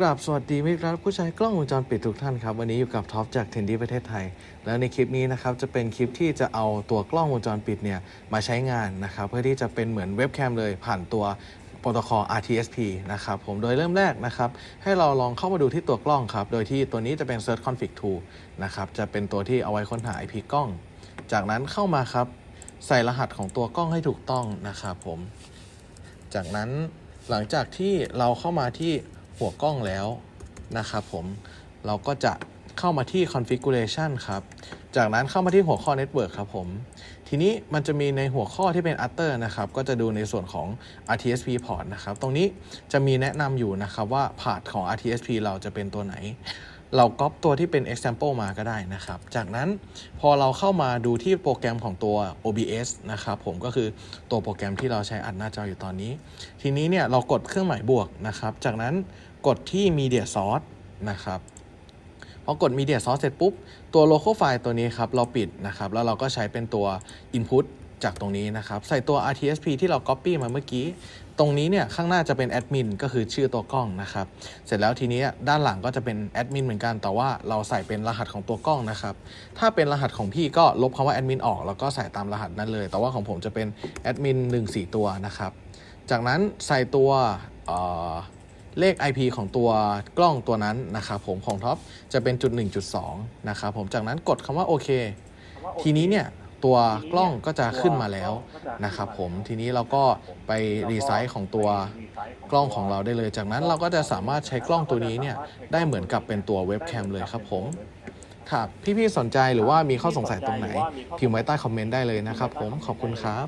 กราบสวัสดีมิตรรักผู้ใช้กล้องวงจรปิดทุกท่านครับ วันนี้อยู่กับท็อปจากเทนดี้ประเทศไทย แล้วในคลิปนี้นะครับจะเป็นคลิปที่จะเอาตัวกล้องวงจรปิดเนี่ยมาใช้งานนะครับเพื่อที่จะเป็นเหมือนเว็บแคมเลยผ่านตัวโปรโตคอล RTSP นะครับผมโดยเริ่มแรกนะครับให้เราลองเข้ามาดูที่ตัวกล้องครับ โดยที่ตัวนี้จะเป็น Search Config Tool นะครับจะเป็นตัวที่เอาไว้ค้นหา IP กล้อง จากนั้นเข้ามาครับใส่รหัสของตัวกล้องให้ถูกต้องนะครับผม จากนั้นหลังจากที่เราเข้ามาที่ หัวกล้องแล้วนะครับผมเราก็จะเข้ามาที่ configuration ครับ จากนั้นเข้ามาที่หัวข้อ network ครับผม ทีนี้มันจะมีในหัวข้อที่เป็น other นะครับ ก็จะดูในส่วนของ RTSP port นะครับ ตรงนี้จะมีแนะนำอยู่นะครับว่า port ของ RTSP เราจะเป็นตัวไหน เราก๊อปตัวที่เป็น example มาก็ได้นะครับ จากนั้นพอเราเข้ามาดูที่โปรแกรมของตัว OBS นะครับผมก็คือตัวโปรแกรมที่เราใช้อัดหน้าจออยู่ตอนนี้ ทีนี้เนี่ยเรากดเครื่องหมายบวกนะครับ จากนั้นกดที่ Media Source นะครับ พอกด Media Source เสร็จปุ๊บ ตัว local file ตัวนี้ครับ เราปิดนะครับ แล้วเราก็ใช้เป็นตัว input จากตรงนี้นะครับ ใส่ตัว RTSP ที่เรา copy มาเมื่อกี้ ตรงนี้เนี่ยข้างหน้าจะเป็น admin ก็คือชื่อตัวกล้องนะครับ เสร็จแล้วทีนี้ด้านหลังก็จะเป็น admin เหมือนกัน แต่ว่าเราใส่เป็นรหัสของตัวกล้องนะครับ ถ้าเป็นรหัสของพี่ก็ลบคำว่า admin ออก แล้วก็ใส่ตามรหัสนั้นเลย แต่ว่าของผมจะเป็น admin 1 4 ตัวนะครับ จากนั้นใส่ตัว เอ่อเลข IP ของตัวกล้องตัวนั้นนะครับผมของท็อปจะเป็นจุด1.2นะครับผมจากนั้นกดคำว่าโอเค ทีนี้เนี่ยตัวกล้องก็จะขึ้นมาแล้วนะครับผมทีนี้เราก็ไปรีไซส์ของตัวกล้องของเราได้เลย จากนั้นเราก็จะสามารถใช้กล้องตัวนี้เนี่ยได้เหมือนกับเป็นตัวเว็บแคมเลยครับผมถ้าพี่ๆสนใจหรือว่ามีข้อสงสัยตรงไหน พิมพ์ไว้ใต้คอมเมนต์ได้เลยนะครับผมขอบคุณครับ